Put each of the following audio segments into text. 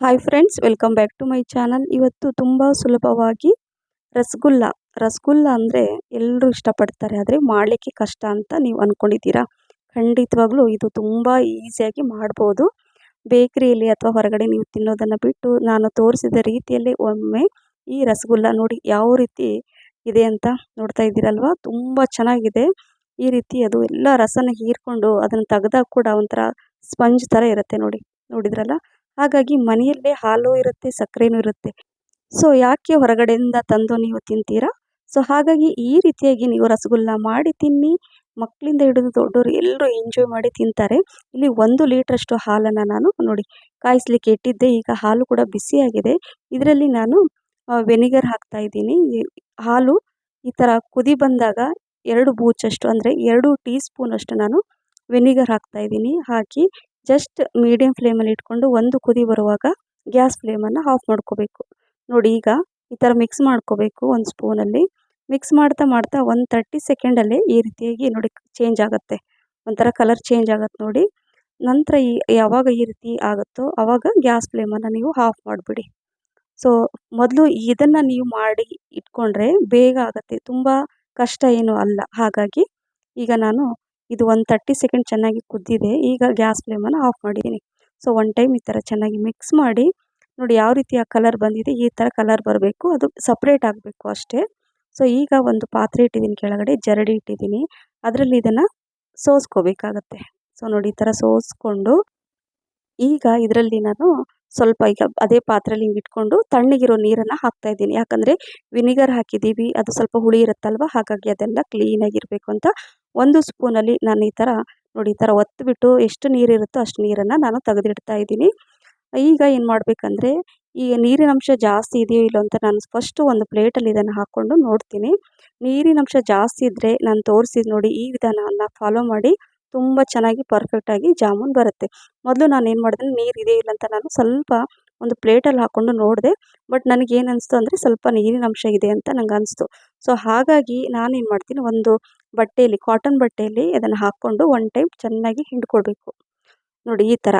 Hi friends welcome back to my channel ಇವತ್ತು ತುಂಬ ಸುಲಭವಾಗಿ ರಸಗುಲ್ಲ. ರಸಗುಲ್ಲ ಅಂದರೆ ಎಲ್ಲರೂ ಇಷ್ಟಪಡ್ತಾರೆ. ಆದರೆ ಮಾಡಲಿಕ್ಕೆ ಕಷ್ಟ ಅಂತ ನೀವು ಅಂದ್ಕೊಂಡಿದ್ದೀರಾ ಖಂಡಿತವಾಗ್ಲೂ ಇದು ತುಂಬ ಈಸಿಯಾಗಿ ಮಾಡ್ಬೋದು. ಬೇಕ್ರಿಯಲ್ಲಿ ಅಥವಾ ಹೊರಗಡೆ ನೀವು ತಿನ್ನೋದನ್ನು ಬಿಟ್ಟು ನಾನು ತೋರಿಸಿದ ರೀತಿಯಲ್ಲಿ ಒಮ್ಮೆ ಈ ರಸಗುಲ್ಲ ನೋಡಿ ಯಾವ ರೀತಿ ಇದೆ ಅಂತ ನೋಡ್ತಾ ಇದ್ದೀರಲ್ವ? ತುಂಬ ಚೆನ್ನಾಗಿದೆ. ಈ ರೀತಿ ಅದು ಎಲ್ಲ ರಸನ ಹೀರ್ಕೊಂಡು ಅದನ್ನು ತೆಗೆದಾಗ ಕೂಡ ಒಂಥರ ಸ್ಪಂಜ್ ಥರ ಇರುತ್ತೆ ನೋಡಿ. ನೋಡಿದ್ರಲ್ಲ? ಹಾಗಾಗಿ ಮನೆಯಲ್ಲೇ ಹಾಲು ಇರುತ್ತೆ, ಸಕ್ಕರೆನೂ ಇರುತ್ತೆ. ಸೊ ಯಾಕೆ ಹೊರಗಡೆಯಿಂದ ತಂದು ನೀವು ತಿಂತೀರಾ? ಸೊ ಹಾಗಾಗಿ ಈ ರೀತಿಯಾಗಿ ನೀವು ರಸಗುಲ್ಲ ಮಾಡಿ ತಿನ್ನಿ. ಮಕ್ಕಳಿಂದ ಹಿಡಿದು ದೊಡ್ಡವರು ಎಲ್ಲರೂ ಎಂಜಾಯ್ ಮಾಡಿ ತಿಂತಾರೆ. ಇಲ್ಲಿ ಒಂದು ಲೀಟ್ರಷ್ಟು ಹಾಲನ್ನು ನಾನು ನೋಡಿ, ಕಾಯಿಸ್ಲಿಕ್ಕೆ ಇಟ್ಟಿದ್ದೆ. ಈಗ ಹಾಲು ಕೂಡ ಬಿಸಿಯಾಗಿದೆ ಇದರಲ್ಲಿ ನಾನು ವೆನಿಗರ್ ಹಾಕ್ತಾ ಇದ್ದೀನಿ. ಹಾಲು ಈ ಥರ ಕುದಿ ಬಂದಾಗ ಎರಡು ಬೂಚಷ್ಟು, ಅಂದರೆ ಎರಡು ಟೀ ಸ್ಪೂನಷ್ಟು ನಾನು ವೆನಿಗರ್ ಹಾಕ್ತಾ ಇದ್ದೀನಿ. ಹಾಕಿ ಜಸ್ಟ್ ಮೀಡಿಯಮ್ ಫ್ಲೇಮಲ್ಲಿ ಇಟ್ಕೊಂಡು ಒಂದು ಕುದಿ ಬರುವಾಗ ಗ್ಯಾಸ್ ಫ್ಲೇಮನ್ನು ಆಫ್ ಮಾಡ್ಕೋಬೇಕು. ನೋಡಿ ಈಗ ಈ ಥರ ಮಿಕ್ಸ್ ಮಾಡ್ಕೋಬೇಕು ಒಂದು ಸ್ಪೂನಲ್ಲಿ ಮಿಕ್ಸ್ ಮಾಡ್ತಾ ಮಾಡ್ತಾ ಒಂದು ತರ್ಟಿ ಸೆಕೆಂಡಲ್ಲೇ ಈ ರೀತಿಯಾಗಿ ನೋಡಿ ಚೇಂಜ್ ಆಗುತ್ತೆ. ಒಂಥರ ಕಲರ್ ಚೇಂಜ್ ಆಗುತ್ತೆ ನೋಡಿ. ನಂತರ ಈ ಯಾವಾಗ ಈ ರೀತಿ ಆಗುತ್ತೋ ಆವಾಗ ಗ್ಯಾಸ್ ಫ್ಲೇಮನ್ನು ನೀವು ಆಫ್ ಮಾಡಿಬಿಡಿ. ಸೊ ಮೊದಲು ಇದನ್ನು ನೀವು ಮಾಡಿ ಇಟ್ಕೊಂಡ್ರೆ ಬೇಗ ಆಗುತ್ತೆ. ತುಂಬ ಕಷ್ಟ ಏನೂ ಅಲ್ಲ. ಹಾಗಾಗಿ ಈಗ ನಾನು ಇದು ಒಂದು ತರ್ಟಿ ಸೆಕೆಂಡ್ ಚೆನ್ನಾಗಿ ಕುದ್ದಿದೆ. ಈಗ ಗ್ಯಾಸ್ ಫ್ಲೇಮನ್ನು ಆಫ್ ಮಾಡಿದ್ದೀನಿ. ಸೊ ಒನ್ ಟೈಮ್ ಈ ಥರ ಚೆನ್ನಾಗಿ ಮಿಕ್ಸ್ ಮಾಡಿ, ನೋಡಿ ಯಾವ ರೀತಿ ಆ ಕಲರ್ ಬಂದಿದೆ, ಈ ಥರ ಕಲರ್ ಬರಬೇಕು, ಅದು ಸಪ್ರೇಟ್ ಆಗಬೇಕು ಅಷ್ಟೇ. ಸೊ ಈಗ ಒಂದು ಪಾತ್ರೆ ಇಟ್ಟಿದ್ದೀನಿ, ಕೆಳಗಡೆ ಜರಡಿ ಇಟ್ಟಿದ್ದೀನಿ. ಅದರಲ್ಲಿ ಇದನ್ನು ಸೋಸ್ಕೋಬೇಕಾಗತ್ತೆ. ಸೊ ನೋಡಿ ಈ ಥರ ಸೋಸ್ಕೊಂಡು, ಈಗ ಇದರಲ್ಲಿ ನಾನು ಸ್ವಲ್ಪ ಈಗ ಅದೇ ಪಾತ್ರೆಯಲ್ಲಿ ಹಿಂಗೆ ಇಟ್ಕೊಂಡು ತಣ್ಣಗಿರೋ ನೀರನ್ನು ಹಾಕ್ತಾ ಇದ್ದೀನಿ. ಯಾಕಂದರೆ ವಿನಿಗರ್ ಹಾಕಿದ್ದೀವಿ, ಅದು ಸ್ವಲ್ಪ ಹುಳಿ ಇರುತ್ತಲ್ವ, ಹಾಗಾಗಿ ಅದೆಲ್ಲ ಕ್ಲೀನಾಗಿರಬೇಕು ಅಂತ ಒಂದು ಸ್ಪೂನಲ್ಲಿ ನಾನು ಈ ಥರ ನೋಡಿ ಈ ಥರ ಒತ್ತಿಬಿಟ್ಟು ಎಷ್ಟು ನೀರಿರುತ್ತೋ ಅಷ್ಟು ನೀರನ್ನು ನಾನು ತೆಗೆದಿಡ್ತಾ ಇದ್ದೀನಿ. ಈಗ ಏನು ಮಾಡಬೇಕಂದ್ರೆ ಈಗ ನೀರಿನ ಅಂಶ ಜಾಸ್ತಿ ಇದೆಯೋ ಇಲ್ಲೋ ಅಂತ ನಾನು ಫಸ್ಟು ಒಂದು ಪ್ಲೇಟಲ್ಲಿ ಇದನ್ನು ಹಾಕ್ಕೊಂಡು ನೋಡ್ತೀನಿ. ನೀರಿನ ಅಂಶ ಜಾಸ್ತಿ ಇದ್ದರೆ ನಾನು ತೋರಿಸಿದ ನೋಡಿ ಈ ವಿಧಾನವನ್ನು ಫಾಲೋ ಮಾಡಿ ತುಂಬ ಚೆನ್ನಾಗಿ ಪರ್ಫೆಕ್ಟಾಗಿ ಜಾಮೂನ್ ಬರುತ್ತೆ. ಮೊದಲು ನಾನು ಏನು ಮಾಡಿದೆ, ನೀರು ಇದೆಯೋ ಇಲ್ಲ ಅಂತ ನಾನು ಸ್ವಲ್ಪ ಒಂದು ಪ್ಲೇಟಲ್ಲಿ ಹಾಕ್ಕೊಂಡು ನೋಡಿದೆ. ಬಟ್ ನನಗೇನು ಅನಿಸ್ತು ಅಂದರೆ ಸ್ವಲ್ಪ ನೀರಿನ ಅಂಶ ಇದೆ ಅಂತ ನಂಗೆ ಅನಿಸ್ತು. ಸೊ ಹಾಗಾಗಿ ನಾನೇನು ಮಾಡ್ತೀನಿ, ಒಂದು ಬಟ್ಟೆಯಲ್ಲಿ ಕಾಟನ್ ಬಟ್ಟೆಯಲ್ಲಿ ಅದನ್ನು ಹಾಕ್ಕೊಂಡು ಒನ್ ಟೈಮ್ ಚೆನ್ನಾಗಿ ಹಿಂಡ್ಕೊಳ್ಬೇಕು ನೋಡಿ ಈ ಥರ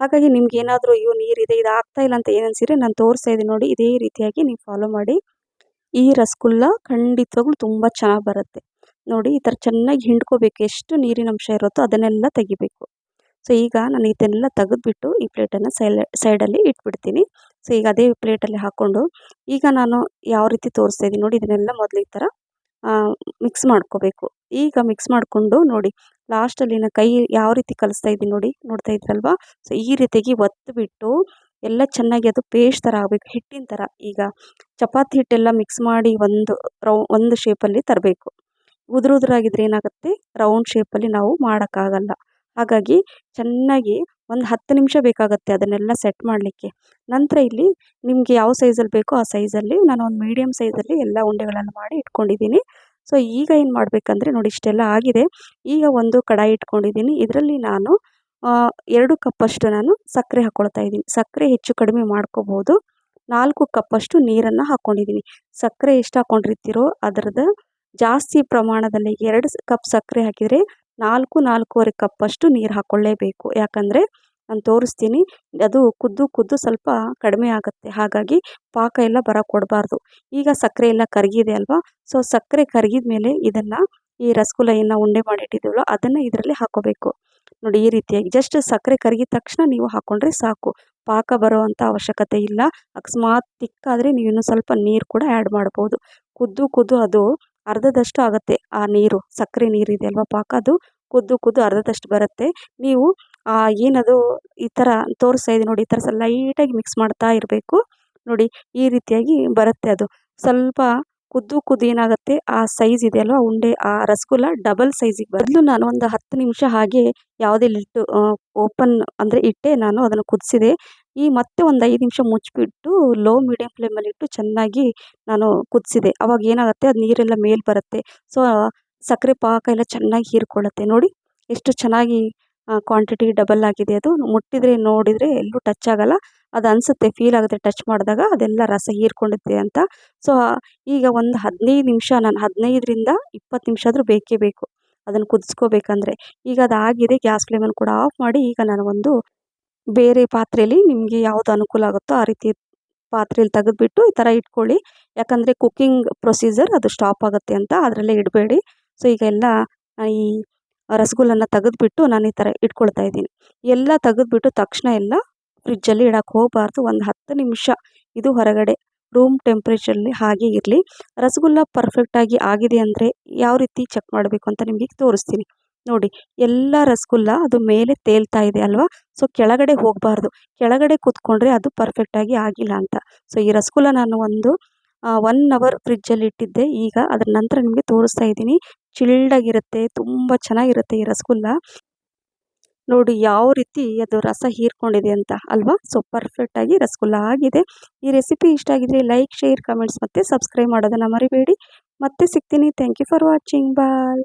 ಹಾಗಾಗಿ ನಿಮ್ಗೆ ಏನಾದರೂ, ಅಯ್ಯೋ ನೀರಿದೆ ಇದು ಆಗ್ತಾ ಇಲ್ಲ ಅಂತ ಏನಿಸಿದ್ರೆ ನಾನು ತೋರಿಸ್ತಾ ಇದ್ದೀನಿ ನೋಡಿ, ಇದೇ ರೀತಿಯಾಗಿ ನೀವು ಫಾಲೋ ಮಾಡಿ. ಈ ರಸಗುಲ್ಲ ಖಂಡಿತವಾಗ್ಲೂ ತುಂಬ ಚೆನ್ನಾಗಿ ಬರುತ್ತೆ. ನೋಡಿ ಈ ಥರ ಚೆನ್ನಾಗಿ ಹಿಂಡ್ಕೋಬೇಕು, ಎಷ್ಟು ನೀರಿನ ಅಂಶ ಇರುತ್ತೋ ಅದನ್ನೆಲ್ಲ ತೆಗಿಬೇಕು. ಸೊ, ಈಗ ನಾನು ಇದನ್ನೆಲ್ಲ ತೆಗೆದುಬಿಟ್ಟು ಈ ಪ್ಲೇಟನ್ನು ಸೈಲೆ ಸೈಡಲ್ಲಿ ಇಟ್ಬಿಡ್ತೀನಿ. ಸೊ, ಈಗ ಅದೇ ಪ್ಲೇಟಲ್ಲಿ ಹಾಕ್ಕೊಂಡು, ಈಗ ನಾನು ಯಾವ ರೀತಿ ತೋರಿಸ್ತಾ ಇದ್ದೀನಿ ನೋಡಿ, ಇದನ್ನೆಲ್ಲ ಮೊದಲು ಈ ಥರ ಮಿಕ್ಸ್ ಮಾಡ್ಕೋಬೇಕು. ಈಗ ಮಿಕ್ಸ್ ಮಾಡಿಕೊಂಡು ನೋಡಿ ಲಾಸ್ಟಲ್ಲಿ ನಾನು ಕೈ ಯಾವ ರೀತಿ ಕಲಿಸ್ತಾ ಇದ್ದೀನಿ ನೋಡಿ, ನೋಡ್ತಾ ಇದ್ರಲ್ವಾ? ಸೊ ಈ ರೀತಿಯಾಗಿ ಒತ್ತಿಬಿಟ್ಟು ಎಲ್ಲ ಚೆನ್ನಾಗಿ ಅದು ಪೇಸ್ಟ್ ಥರ ಆಗಬೇಕು, ಹಿಟ್ಟಿನ ಥರ. ಈಗ ಚಪಾತಿ ಹಿಟ್ಟೆಲ್ಲ ಮಿಕ್ಸ್ ಮಾಡಿ ಒಂದು ರೌ ಒಂದು ಶೇಪಲ್ಲಿ ತರಬೇಕು. ಉದುರು ಉದುರಾಗಿದ್ರೆ ಏನಾಗುತ್ತೆ ರೌಂಡ್ ಶೇಪಲ್ಲಿ ನಾವು ಮಾಡೋಕ್ಕಾಗಲ್ಲ. ಹಾಗಾಗಿ ಚೆನ್ನಾಗಿ ಒಂದು ಹತ್ತು ನಿಮಿಷ ಬೇಕಾಗುತ್ತೆ ಅದನ್ನೆಲ್ಲ ಸೆಟ್ ಮಾಡಲಿಕ್ಕೆ. ನಂತರ ಇಲ್ಲಿ ನಿಮಗೆ ಯಾವ ಸೈಜಲ್ಲಿ ಬೇಕೋ ಆ ಸೈಜಲ್ಲಿ ನಾನು ಒಂದು ಮೀಡಿಯಮ್ ಸೈಜಲ್ಲಿ ಎಲ್ಲ ಉಂಡೆಗಳನ್ನು ಮಾಡಿ ಇಟ್ಕೊಂಡಿದ್ದೀನಿ. ಸೊ ಈಗ ಏನು ಮಾಡಬೇಕಂದ್ರೆ ನೋಡಿ ಇಷ್ಟೆಲ್ಲ ಆಗಿದೆ. ಈಗ ಒಂದು ಕಡಾಯಿ ಇಟ್ಕೊಂಡಿದ್ದೀನಿ. ಇದರಲ್ಲಿ ನಾನು ಎರಡು ಕಪ್ಪಷ್ಟು ನಾನು ಸಕ್ಕರೆ ಹಾಕ್ಕೊಳ್ತಾ ಇದ್ದೀನಿ. ಸಕ್ಕರೆ ಹೆಚ್ಚು ಕಡಿಮೆ ಮಾಡ್ಕೋಬೋದು. ನಾಲ್ಕು ಕಪ್ಪಷ್ಟು ನೀರನ್ನು ಹಾಕ್ಕೊಂಡಿದ್ದೀನಿ ಸಕ್ಕರೆ ಎಷ್ಟು ಹಾಕ್ಕೊಂಡಿರ್ತೀರೋ ಅದರದ್ದು ಜಾಸ್ತಿ ಪ್ರಮಾಣದಲ್ಲಿ ಎರಡು ಕಪ್ ಸಕ್ಕರೆ ಹಾಕಿದರೆ ನಾಲ್ಕು, ನಾಲ್ಕೂವರೆ ಕಪ್ಪಷ್ಟು ನೀರು ಹಾಕ್ಕೊಳ್ಳೇಬೇಕು ಯಾಕಂದರೆ ನಾನು ತೋರಿಸ್ತೀನಿ, ಅದು ಕುದ್ದು ಕುದ್ದು ಸ್ವಲ್ಪ ಕಡಿಮೆ ಆಗುತ್ತೆ. ಹಾಗಾಗಿ ಪಾಕ ಎಲ್ಲ ಬರ ಕೊಡಬಾರ್ದು ಈಗ ಸಕ್ಕರೆ ಎಲ್ಲ ಕರಗಿದೆ ಅಲ್ವಾ? ಸೊ ಸಕ್ಕರೆ ಕರಗಿದ ಮೇಲೆ ಇದನ್ನು ಈ ರಸಗುಲ್ಲ ಉಂಡೆ ಮಾಡಿಟ್ಟಿದ್ದೀವಲ್ಲ, ಅದನ್ನು ಇದರಲ್ಲಿ ಹಾಕೋಬೇಕು. ನೋಡಿ, ಈ ರೀತಿಯಾಗಿ. ಜಸ್ಟ್ ಸಕ್ಕರೆ ಕರಗಿದ ತಕ್ಷಣ ನೀವು ಹಾಕ್ಕೊಂಡ್ರೆ ಸಾಕು. ಪಾಕ ಬರುವಂಥ ಅವಶ್ಯಕತೆ ಇಲ್ಲ. ಅಕಸ್ಮಾತ್ ತಿಕ್ಕಾದರೆ ನೀವು ಇನ್ನೂ ಸ್ವಲ್ಪ ನೀರು ಕೂಡ ಆ್ಯಡ್ ಮಾಡ್ಬೋದು. ಕುದ್ದು ಕುದ್ದು ಅದು ಅರ್ಧದಷ್ಟು ಆಗುತ್ತೆ. ಆ ನೀರು, ಸಕ್ಕರೆ ನೀರಿದೆ ಅಲ್ವಾ ಪಾಕ? ಅದು ಕುದ್ದು ಕುದ್ದು ಅರ್ಧದಷ್ಟು ಬರುತ್ತೆ. ನೀವು ಏನದು ಈ ಥರ ತೋರಿಸ್ತಾ ಇದೆ ನೋಡಿ, ಈ ಥರ ಸ್ವಲ್ಪ ಲೈಟಾಗಿ ಮಿಕ್ಸ್ ಮಾಡ್ತಾ ಇರಬೇಕು. ನೋಡಿ, ಈ ರೀತಿಯಾಗಿ ಬರುತ್ತೆ ಅದು. ಸ್ವಲ್ಪ ಕುದ್ದು ಕುದ್ದು ಏನಾಗುತ್ತೆ, ಆ ಸೈಜ್ ಅಲ್ವಾ, ಉಂಡೆ, ಆ ರಸಗುಲ್ಲ ಡಬಲ್ ಸೈಜಿಗೆ ಬದಲು ನಾನು ಒಂದು ಹತ್ತು ನಿಮಿಷ ಹಾಗೆ ಯಾವುದೇ ಲಿಟ್ಟು ಓಪನ್ ಅಂದರೆ ಇಟ್ಟೆ ನಾನು ಅದನ್ನು ಕುದಿಸಿದೆ. ಈ ಮತ್ತೆ ಒಂದು ಐದು ನಿಮಿಷ ಮುಚ್ಚಿಬಿಟ್ಟು ಲೋ ಮೀಡಿಯಮ್ ಫ್ಲೇಮಲ್ಲಿ ಇಟ್ಟು ಚೆನ್ನಾಗಿ ನಾನು ಕುದಿಸಿದೆ. ಅವಾಗ ಏನಾಗುತ್ತೆ? ಅದು ನೀರೆಲ್ಲ ಮೇಲೆ ಬರುತ್ತೆ. ಸೊ ಸಕ್ಕರೆ ಪಾಕ ಎಲ್ಲ ಚೆನ್ನಾಗಿ ಹೀರ್ಕೊಳ್ಳುತ್ತೆ. ನೋಡಿ, ಎಷ್ಟು ಚೆನ್ನಾಗಿ ಕ್ವಾಂಟಿಟಿ ಡಬಲ್ ಆಗಿದೆ ಅದು. ಮುಟ್ಟಿದರೆ, ನೋಡಿದರೆ ಎಲ್ಲೂ ಟಚ್ ಆಗೋಲ್ಲ. ಅದು ಅನಿಸುತ್ತೆ ಫೀಲ್ ಆಗುತ್ತೆ ಟಚ್ ಮಾಡಿದಾಗ ಅದೆಲ್ಲ ರಸ ಹೀರ್ಕೊಂಡಿದೆ ಅಂತ. ಸೊ ಈಗ ಒಂದು ಹದಿನೈದು ನಿಮಿಷ, ನಾನು ಹದಿನೈದರಿಂದ ಇಪ್ಪತ್ತು ನಿಮಿಷ ಆದರೂ ಬೇಕೇ ಬೇಕು. ಅದನ್ನು ಕುದಿಸ್ಕೋಬೇಕಂದ್ರೆ. ಈಗ ಅದಾಗಿದೆ, ಗ್ಯಾಸ್ ಫ್ಲೇಮನ್ನು ಕೂಡ ಆಫ್ ಮಾಡಿ ಈಗ ನಾನು ಒಂದು ಬೇರೆ ಪಾತ್ರೆಯಲ್ಲಿ ನಿಮಗೆ ಯಾವ್ದು ಅನುಕೂಲ ಆಗುತ್ತೋ ಆ ರೀತಿ ಪಾತ್ರೆಯಲ್ಲಿ ತೆಗೆದುಬಿಟ್ಟು ಈ ಥರ ಇಟ್ಕೊಳ್ಳಿ. ಯಾಕಂದರೆ ಕುಕ್ಕಿಂಗ್ ಪ್ರೊಸೀಜರ್ ಅದು ಸ್ಟಾಪ್ ಆಗುತ್ತೆ ಅಂತ ಅದರಲ್ಲೇ ಇಡಬೇಡಿ. ಸೊ ಈಗ ಎಲ್ಲ ಈ ರಸಗುಲ್ಲನ ತೆಗೆದುಬಿಟ್ಟು ನಾನು ಈ ಥರ ಇಟ್ಕೊಳ್ತಾ ಇದ್ದೀನಿ. ಎಲ್ಲ ತೆಗೆದುಬಿಟ್ಟು ತಕ್ಷಣ ಎಲ್ಲ ಫ್ರಿಜ್ಜಲ್ಲಿ ಇಡೋಕ್ಕೆ ಹೋಗಬಾರ್ದು. ಒಂದು ಹತ್ತು ನಿಮಿಷ ಇದು ಹೊರಗಡೆ ರೂಮ್ ಟೆಂಪ್ರೇಚರಲ್ಲಿ ಹಾಗೆ ಇರಲಿ. ರಸಗುಲ್ಲ ಪರ್ಫೆಕ್ಟಾಗಿ ಆಗಿದೆ ಅಂದರೆ ಯಾವ ರೀತಿ ಚೆಕ್ ಮಾಡಬೇಕು ಅಂತ ನಿಮಗೆ ತೋರಿಸ್ತೀನಿ. ನೋಡಿ, ಎಲ್ಲ ರಸಗುಲ್ಲ ಅದು ಮೇಲೆ ತೇಲ್ತಾ ಇದೆ ಅಲ್ವಾ? ಸೊ ಕೆಳಗಡೆ ಹೋಗಬಾರ್ದು. ಕೆಳಗಡೆ ಕೂತ್ಕೊಂಡ್ರೆ ಅದು ಪರ್ಫೆಕ್ಟಾಗಿ ಆಗಿಲ್ಲ ಅಂತ. ಸೊ ಈ ರಸಗುಲ್ಲ ನಾನು ಒಂದು ಒನ್ ಅವರ್ ಫ್ರಿಜ್ಜಲ್ಲಿ ಇಟ್ಟಿದ್ದೆ. ಈಗ ಅದರ ನಂತರ ನಿಮಗೆ ತೋರಿಸ್ತಾ ಇದ್ದೀನಿ. ಚಿಲ್ಡಾಗಿರುತ್ತೆ, ತುಂಬ ಚೆನ್ನಾಗಿರುತ್ತೆ ಈ ರಸಗುಲ್ಲ. ನೋಡಿ, ಯಾವ ರೀತಿ ಅದು ರಸ ಹೀರ್ಕೊಂಡಿದೆ ಅಂತ ಅಲ್ವಾ? ಸೊ ಪರ್ಫೆಕ್ಟಾಗಿ ರಸಗುಲ್ಲ ಆಗಿದೆ. ಈ ರೆಸಿಪಿ ಇಷ್ಟ ಆಗಿದ್ರೆ ಲೈಕ್ ಶೇರ್ ಕಮೆಂಟ್ಸ್ ಮತ್ತು ಸಬ್ಸ್ಕ್ರೈಬ್ ಮಾಡೋದನ್ನು ಮರಿಬೇಡಿ. ಮತ್ತೆ ಸಿಗ್ತೀನಿ. Thank you for watching bye